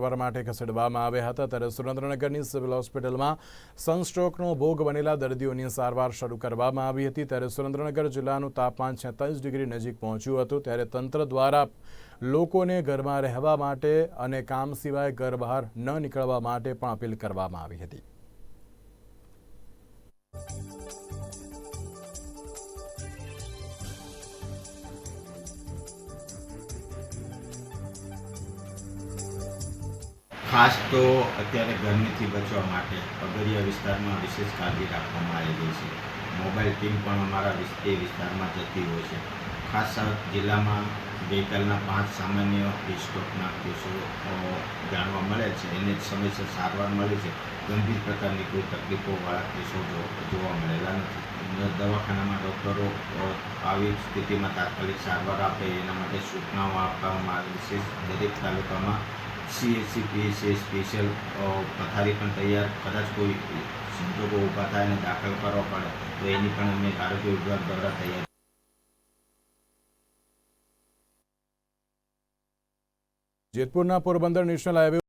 સારવાર માટે ખસેડવામાં આવ્યા હતા ત્યારે સુરેન્દ્રનગરની સિવિલ હોસ્પિટલમાં સનસ્ટ્રોકનો ભોગ બનેલા દર્દીઓની સારવાર શરૂ કરવામાં આવી હતી. ત્યારે સુરેન્દ્રનગર જિલ્લાનું તાપમાન છેતાલીસ ડિગ્રી નજીક પહોંચ્યું હતું. ત્યારે તંત્ર દ્વારા લોકોને ઘરમાં રહેવા માટે અને કામ સિવાય ઘર બહાર ન નીકળવા માટે પણ અપીલ કરવામાં આવી હતી. ખાસ તો અત્યારે ગરમીથી બચવા માટે પગરિયા વિસ્તારમાં વિશેષ કાળજી રાખવામાં આવેલી છે. મોબાઈલ ટીમ પણ અમારા એ વિસ્તારમાં જતી હોય છે. ખાસ જિલ્લામાં ગઈકાલના પાંચ સામાન્ય સ્ટોકના કેસો જાણવા મળે છે. એને સમયસર સારવાર મળે છે. ગંભીર પ્રકારની કોઈ તકલીફોવાળા કેસો જોવા મળેલા નથી. દવાખાનામાં ડૉક્ટરો આવી સ્થિતિમાં તાત્કાલિક સારવાર આપે, એના માટે સૂચનાઓ આપવામાં છે દરેક તાલુકામાં સીએચસી પીએચસી સ્પેશિયલ પથારી પણ તૈયાર, કદાચ કોઈ સંજોગો ઊભા થાય અને દાખલ કરવા પડે, તો એની પણ અમે આરોગ્ય વિભાગ દ્વારા તૈયાર જેતપુરના પોરબંદર નેશનલ હાઈવે